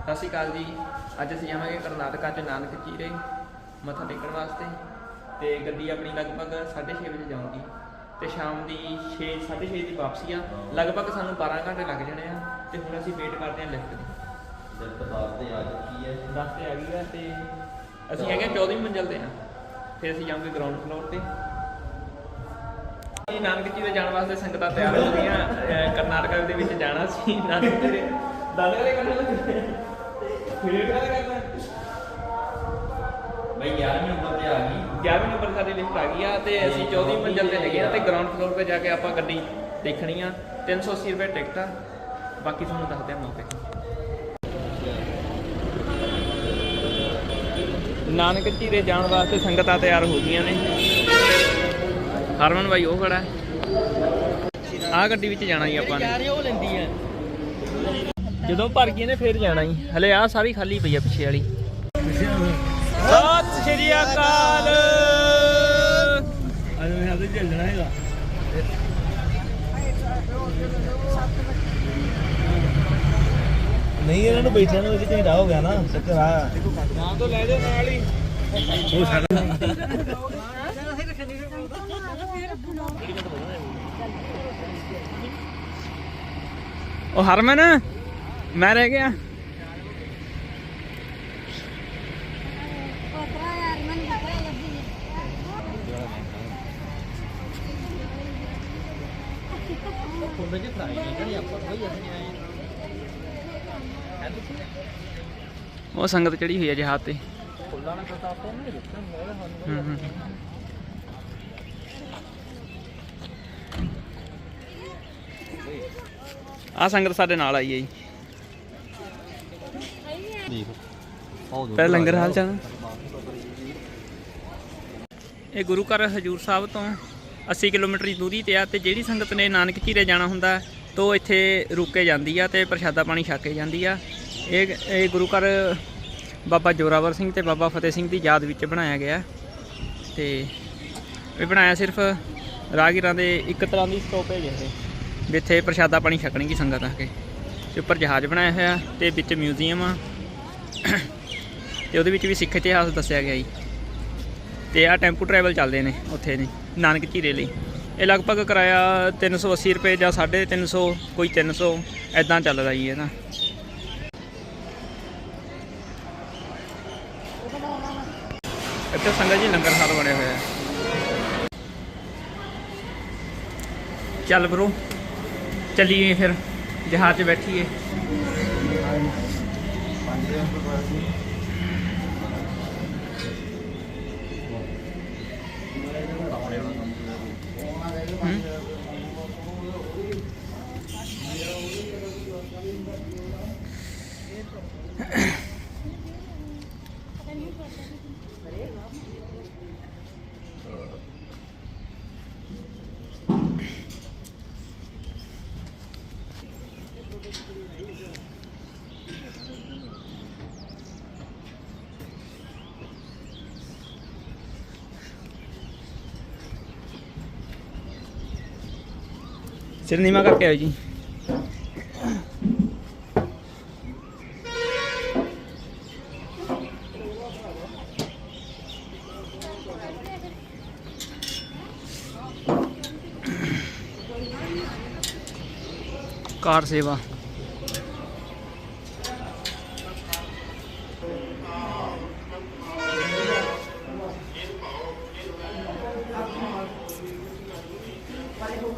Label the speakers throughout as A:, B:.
A: ਸਤਿ ਸ਼੍ਰੀ ਅਕਾਲ ਜੀ। ਅੱਜ ਅਸੀਂ ਜਾਵਾਂਗੇ ਕਰਨਾਟਕਾ ਚ ਨਾਨਕ ਚੀਰੇ ਮੱਥਾ ਟੇਕਣ ਵਾਸਤੇ। ਤੇ ਗੱਡੀ ਆਪਣੀ ਲਗਭਗ 6:30 ਵਜੇ ਜਾਊਗੀ। ਤੇ ਸ਼ਾਮ ਦੀ 6 6:30 ਦੀ ਵਾਪਸੀ ਆ। ਲਗਭਗ ਸਾਨੂੰ 12 ਘੰਟੇ ਲੱਗ ਜਾਣੇ ਆ। ਤੇ ਹੁਣ ਅਸੀਂ ਵੇਟ ਕਰਦੇ ਹਾਂ ਲਿਫਟ ਦੀ
B: ਬਾਤ ਤੇ ਆ ਚੁੱਕੀ ਹੈ।
A: 10 ਤੇ ਆ ਗਈ ਆ ਤੇ ਅਸੀਂ ਹੈਗੇ 14ਵੀਂ ਮੰਜ਼ਲ ਤੇ ਆ। ਫਿਰ ਅਸੀਂ ਜਾਵਾਂਗੇ ਗਰਾਊਂਡ ਫਲੋਰ ਤੇ। ਨਾਨਕ ਜੀ ਦੇ ਜਾਣ ਵਾਸਤੇ ਸੰਗਤਾਂ ਤਿਆਰ ਹੋ ਗਈਆਂ। ਕਰਨਾਟਕਾ ਦੇ ਵਿੱਚ ਜਾਣਾ ਸੀ। ਨਾਨਕ ਜੀ ਦੇ ਦਾਦਾ ਕਰੇ ਕਰਨ ਲੱਗੇ ਫਿਰ ਕਰੇ ਕਰਨਾ
B: ਬਈ 11ਵੀਂ ਨੰਬਰ ਤੇ ਆ ਗਈ।
A: 11ਵੀਂ ਨੰਬਰ ਸਾਡੀ ਲਿਫਟ ਆ ਗਈ ਆ ਤੇ ਅਸੀਂ 14ਵੀਂ ਮੰਜ਼ਲ ਤੇ ਹੈਗੇ ਆ ਤੇ ਗਰਾਊਂਡ ਫਲੋਰ ਤੇ ਜਾ ਕੇ ਆਪਾਂ ਗੱਡੀ ਦੇਖਣੀ ਆ। 380 ਰੁਪਏ ਟਿਕਟ ਆ। ਬਾਕੀ ਤੁਹਾਨੂੰ ਦੱਸਦੇ ਆ ਮੌਕੇ ਤੇ। ਨਾਨਕ ਝੀਰੇ ਜਾਣ ਵਾਸਤੇ ਸੰਗਤਾਂ ਤਿਆਰ ਹੋ ਗਈਆਂ ਨੇ। ਹਰਮਨ ਭਾਈ ਉਹ ਖੜਾ। ਆ ਗੱਡੀ ਵਿੱਚ ਜਾਣਾ ਹੀ ਆਪਾਂ ਨੇ।
B: ਉਹ ਲੈਂਦੀ ਹੈ
A: ਜਦੋਂ ਭਰ ਗਈ ਨੇ ਫੇਰ ਜਾਣਾ ਹੀ ਹਲੇ ਆ ਸਾਰੀ ਖਾਲੀ ਪਈ ਆ ਪਿੱਛੇ ਵਾਲੀ। ਸਤਿ ਸ਼੍ਰੀ ਅਕਾਲ।
B: ਅੱਜ ਮੈਂ ਹੱਥ ਚੱਲਣਾ ਹੈਗਾ। ਨਹੀਂ ਇਹਨਾਂ ਨੂੰ ਨੂੰ ਇੱਥੇ ਢਾ ਹੋ ਗਿਆ ਨਾ ਚੱਕਰ ਆ।
A: ਨਾਮ ਤੋਂ ਲੈ ਜਾਓ ਨਾਲ ਹੀ।
B: ਉਹ ਸਾਡਾ
A: ਉਹ ਹਰਮਨ। ਮੈਂ ਰਹਿ ਗਿਆ। ਉਹ ਸੰਗਤ ਚੜੀ ਹੋਈ ਹੈ ਜਹਾਜ਼ ਤੇ। ਹੂੰ ਹੂੰ। ਆ ਸੰਗਤ ਸਾਡੇ ਨਾਲ ਆਈ ਹੈ ਜੀ। ਪਹਿਲਾਂ ਲੰਗਰ ਹਾਲ ਚਾਲ? ਇਹ ਗੁਰੂ ਘਰ ਹਜੂਰ ਸਾਹਿਬ ਤੋਂ 80 ਕਿਲੋਮੀਟਰ ਦੀ ਦੂਰੀ ਤੇ ਆ ਤੇ ਜਿਹੜੀ ਸੰਗਤ ਨੇ ਨਾਨਕ ਝੀਰੇ ਜਾਣਾ ਹੁੰਦਾ, ਤੋ ਇੱਥੇ ਰੁਕ ਕੇ ਜਾਂਦੀ ਆ ਤੇ ਪ੍ਰਸ਼ਾਦਾ ਪਾਣੀ ਛਕ ਕੇ ਜਾਂਦੀ ਆ। ਇਹ ਇਹ ਗੁਰੂ ਘਰ ਬਾਬਾ ਜੋਰਾਵਰ ਸਿੰਘ ਤੇ ਬਾਬਾ ਫਤਿਹ ਸਿੰਘ ਦੀ ਯਾਦ ਵਿੱਚ ਬਣਾਇਆ ਗਿਆ। ਤੇ ਇਹ ਬਣਾਇਆ ਸਿਰਫ ਰਾਹਗੀਰਾਂ ਦੇ ਇੱਕ ਤਰ੍ਹਾਂ ਦੀ ਸਟੋਪੇਜ ਹੈ ਜਿੱਥੇ ਪ੍ਰਸ਼ਾਦਾ ਪਾਣੀ ਛਕਣਗੀ ਸੰਗਤ ਆ ਕੇ। ਤੇ ਉੱਪਰ ਜਹਾਜ਼ ਬਣਾਇਆ ਹੋਇਆ ਤੇ ਵਿੱਚ ਮਿਊਜ਼ੀਅਮ ਆ। ਤੇ ਉਹਦੇ ਵਿੱਚ ਵੀ ਸਿੱਖ ਇਤਿਹਾਸ ਦੱਸਿਆ ਗਿਆ ਜੀ। ਤੇ ਆ ਟੈਂਪੂ ਟਰੈਵਲ ਚੱਲਦੇ ਨੇ ਉੱਥੇ ਨੇ ਨਾਨਕ ਝੀਰੇ ਲਈ। ਇਹ ਲਗਭਗ ਕਿਰਾਇਆ 380 ਰੁਪਏ ਜਾਂ 350 ਕੋਈ 300 ਐਦਾਂ ਚੱਲਦਾ ਜੀ ਇਹਦਾ। ਇੱਥੇ ਸੰਗਤ ਜੀ ਲੰਗਰ ਹਾਲ ਬਣਿਆ ਹੋਇਆ। ਹੈ ਚੱਲ ਬਰੋ ਚੱਲੀਏ ਫਿਰ, ਜਹਾਜ਼ 'ਚ ਬੈਠੀਏ। ਹੂੰ ਸਿਰ ਨੀਮਾ ਕਰਕੇ ਆਓ ਜੀ। ਕਾਰ ਸੇਵਾ।
C: ਪਤਾ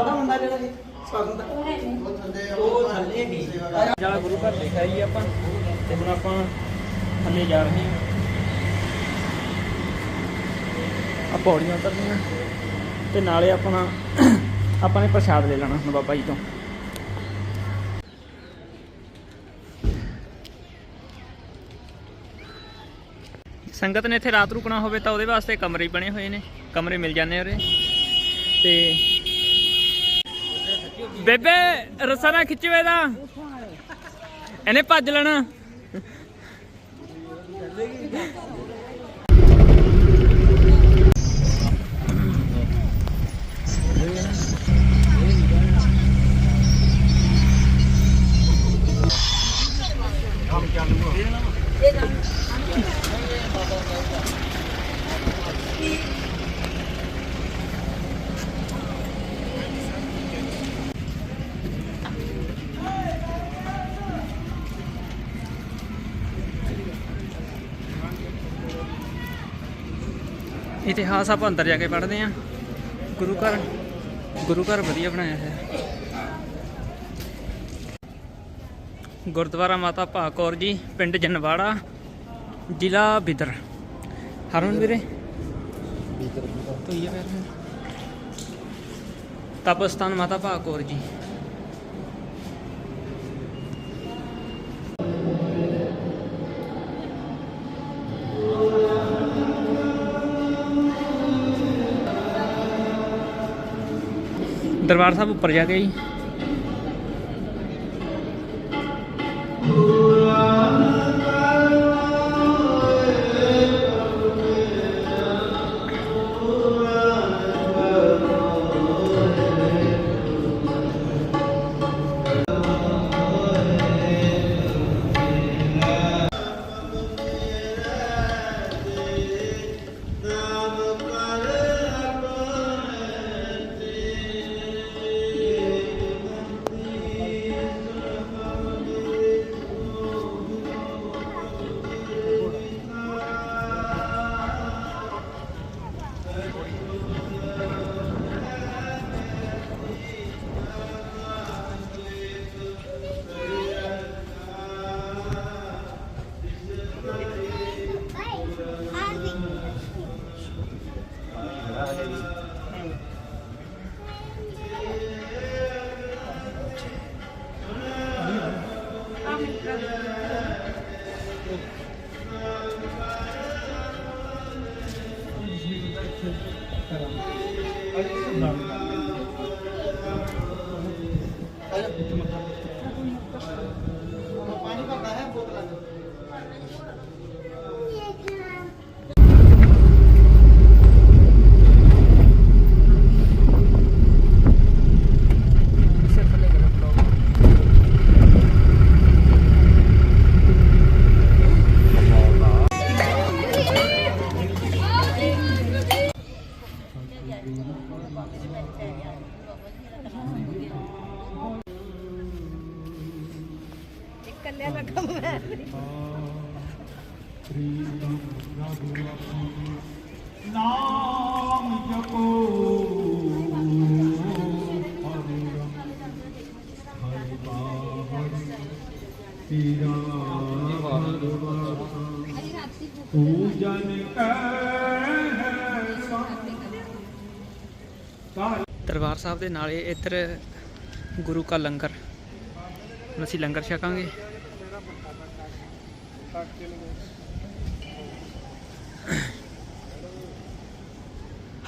C: ਦਾ ਹੁੰਦਾ ਜਿਹੜਾ ਇਹ ਸਵਰਨ ਦਾ ਉਹ ਥੱਲੇ ਗਈ
A: ਜਿਹੜਾ ਗੁਰੂ ਘਰ ਦੇਖਿਆ ਜੀ ਆਪਾਂ ਤੇ ਹੁਣ ਆਪਾਂ ਥੱਲੇ ਜਾ ਰਹੇ ਹਾਂ। ਆ ਪੌੜੀਆਂ ਉਤਰਨੀਆਂ ਤੇ ਨਾਲੇ ਆਪਣਾ, ਆਪਾਂ ਨੇ ਪ੍ਰਸ਼ਾਦ ਲੈ ਲੈਣਾ ਹੁਣ ਬਾਬਾ ਜੀ ਤੋਂ। ਸੰਗਤ ਨੇ ਇੱਥੇ ਰਾਤ ਰੁਕਣਾ ਹੋਵੇ ਤਾਂ ਉਹਦੇ ਵਾਸਤੇ ਕਮਰੇ ਬਣੇ ਹੋਏ ਨੇ, ਕਮਰੇ ਮਿਲ ਜਾਂਦੇ ਉਰੇ। ਤੇ ਬੇਬੇ, ਰਸਾ ਨਾ ਖਿੱਚੋ ਇਹਦਾ। ਇਹਨੇ ਭੱਜ ਲੈਣਾ। ਇਤਿਹਾਸ ਆਪਾਂ ਅੰਦਰ ਜਾ ਕੇ ਪੜ੍ਹਦੇ ਆਂ ਗੁਰੂ ਘਰ ਗੁਰੂ ਘਰ ਵਧੀਆ ਬਣਾਇਆ ਹੈ ਗੁਰਦੁਆਰਾ ਮਾਤਾ ਭਾਕੌਰ ਜੀ ਪਿੰਡ ਜਨਵਾੜਾ ਜ਼ਿਲ੍ਹਾ ਬਿਦਰ। ਹਰਮਨ ਵੀਰੇ? ਬਿਦਰ ਤੋਂ ਇਹ ਫਿਰ ਤਪਸਤਾਨ ਮਾਤਾ ਭਾਕੌਰ ਜੀ। ਦਰਬਾਰ ਸਾਹਿਬ ਉੱਪਰ ਜਾ ਕੇ ਜੀ ਦਰਬਾਰ ਸਾਹਿਬ ਦੇ ਨਾਲੇ ਇੱਧਰ ਗੁਰੂ ਕਾ ਲੰਗਰ। ਅਸੀਂ ਲੰਗਰ ਛਕਾਂਗੇ।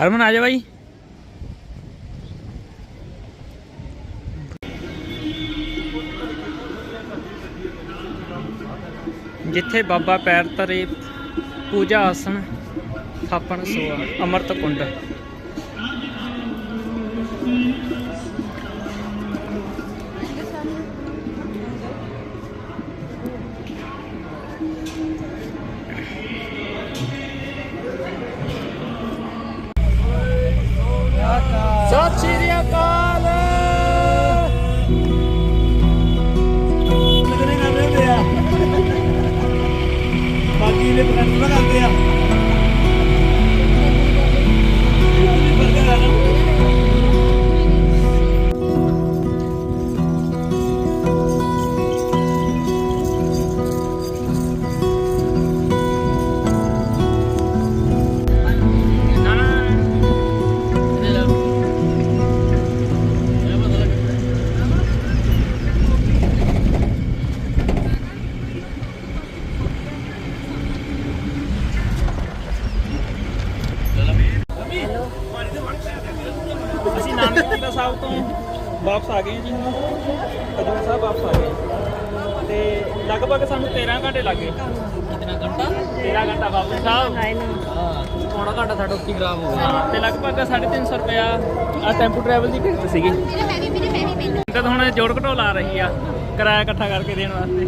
A: ਹਰਮਨ ਆ ਜਾ ਬਾਈ। ਜਿੱਥੇ ਬਾਬਾ ਪੈਰ ਧਰੇ ਪੂਜਾ ਆਸਣ ਥਾਪਣ ਸੋਆ ਅਮਰਤ ਕੁੰਡ।
B: ਦੇ
A: ਗਏ ਜੀ। ਹਜੂਰ ਸਾਹਿਬ ਵਾਪਸ ਆ ਗਏ। ਤੇ ਲਗਭਗ ਸਾਨੂੰ 13 ਘੰਟੇ ਲੱਗੇ
C: ਕਿੰਨਾ ਘੰਟਾ?
A: 13 ਘੰਟਾ ਵਾਪਸ। ਸਾਹਿਬ
C: ਹਾਂ ਪੌਣਾ ਘੰਟਾ ਸਾਡਾ ਉੱਥੇ ਖਰਾਬ ਹੋ ਗਿਆ।
A: ਤੇ ਲਗਭਗ 350 ਰੁਪਿਆ ਆ ਟੈਂਪੂ ਟਰੈਵਲ ਦੀ ਟਿਕਟ ਸੀਗੀ।
D: ਮੇਰੇ ਮੈਂ ਵੀ ਮੇਰੇ ਮੈਂ ਵੀ ਮੈਨੂੰ
A: ਕਦ ਹੁਣ ਜੋੜ ਘਟੋ ਲਾ ਰਹੀ ਆ ਕਿਰਾਇਆ ਇਕੱਠਾ ਕਰਕੇ ਦੇਣ ਵਾਸਤੇ।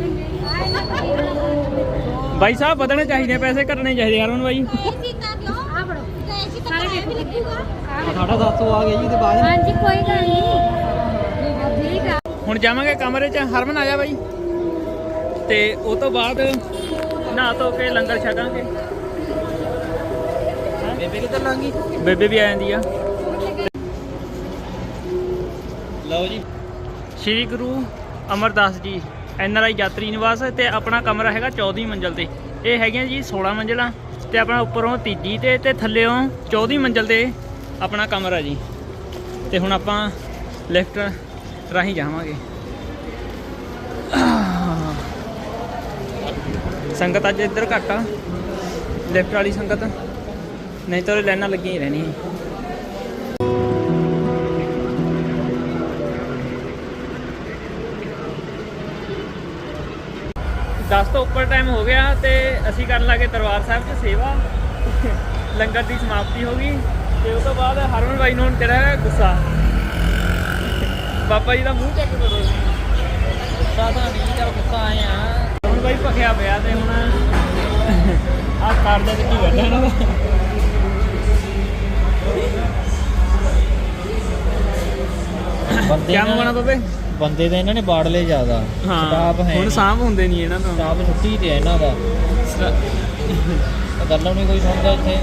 A: ਬਾਈ ਸਾਹਿਬ ਵਧਣੇ ਚਾਹੀਦੇ ਪੈਸੇ ਘਟਣੇ ਚਾਹੀਦੇ ਹਰਮਨ
D: ਤਾਂ ਤਾਂ ਲੱਗੂਗਾ
C: ਸਾਡਾ 700 ਆ ਗਿਆ ਜੀ ਤੇ ਬਾਅਦ
D: ਹਾਂਜੀ ਕੋਈ ਗੱਲ ਨਹੀਂ।
A: ਹੁਣ ਜਾਵਾਂਗੇ ਕਮਰੇ 'ਚ ਹਰਮਨ ਆ ਜਾ ਬਾਈ। ਤੇ ਉਹ ਤੋਂ ਬਾਅਦ ਨਹਾ ਧੋ ਕੇ ਲੰਗਰ ਛਕਾਂਗੇ
C: ਬੇਬੇ ਕਿੱਧਰ ਲਾਂਗੀ
A: ਬੇਬੇ ਵੀ ਆ ਜਾਂਦੀ ਆ।
C: ਲਓ ਜੀ।
A: Shri Guru Amardas ji N R I ਯਾਤਰੀ ਨਿਵਾਸ ਤੇ ਆਪਣਾ ਕਮਰਾ ਹੈਗਾ 14ਵੀਂ ਮੰਜ਼ਲ ਤੇ। ਇਹ ਹੈਗੀਆਂ ਜੀ 16 ਮੰਜ਼ਲਾਂ ਤੇ ਆਪਣਾ ਉੱਪਰੋਂ ਤੀਜੀ ਤੇ ਤੇ ਥੱਲੇੋਂ 14ਵੀਂ ਮੰਜ਼ਲ ਤੇ ਆਪਣਾ ਕਮਰਾ ਜੀ। ਤੇ ਹੁਣ ਆਪਾਂ ਲਿਫਟ ਰਾਹੀਂ ਜਾਵਾਂਗੇ। ਸੰਗਤ ਅੱਜ ਇੱਧਰ ਘੱਟ ਆ। ਲਿਫਟ ਵਾਲੀ ਸੰਗਤ। ਨਹੀਂ ਤਾਂ ਉਰੇ ਲਾਈਨਾਂ ਲੱਗੀਆਂ ਹੀ ਰਹਿਣੀਆਂ। ਦਸ ਤੋਂ ਉੱਪਰ ਟਾਈਮ ਹੋ ਗਿਆ ਤੇ ਅਸੀਂ ਕਰਨ ਲੱਗੇ ਦਰਬਾਰ ਸਾਹਿਬ 'ਚ ਸੇਵਾ। ਲੰਗਰ ਦੀ ਸਮਾਪਤੀ ਹੋ ਗਈ ਤੇ ਉਸ ਤੋਂ ਬਾਅਦ ਹਰਮਨ ਬਾਈ ਨੂੰ ਹੁਣ ਚੜਿਆ ਗੁੱਸਾ। ਬਾਬਾ ਜੀ ਦਾ ਮੂੰਹ ਚੱਕ ਕਰੋ
C: ਗੁੱਸਾ ਤਾਂ ਨਹੀਂ ਚੱਲ ਗੁੱਸਾ ਆਏ ਆ।
A: ਹੁਣ ਬਾਈ ਭਖਿਆ ਪਿਆ ਤੇ ਹੁਣ ਆਹ ਕਾਰ ਦੇ ਹੀ ਬੈਠਾ ਇਹਨਾਂ ਦਾ।
C: ਬੰਦੇ
A: ਕਿਆ
C: ਨਾ-
A: ਮੰਗਣਾ ਬਾਬੇ?
C: ਬੰਦੇ ਤਾਂ ਇਹਨਾਂ ਨੇ ਬਾੜ ਲਏ ਜ਼ਿਆਦਾ। ਸਟਾਫ ਹੈ
A: ਹੁਣ। ਸਾਂਭ ਹੁੰਦੇ ਨਹੀਂ ਇਹਨਾਂ ਤੋਂ।
C: ਸਟਾਫ ਛੁੱਟੀ ਤੇ ਹੈ ਇਹਨਾਂ ਦਾ। ਗੱਲਾਂ ਨਹੀਂ ਕੋਈ ਸੁਣਦਾ ਇੱਥੇ।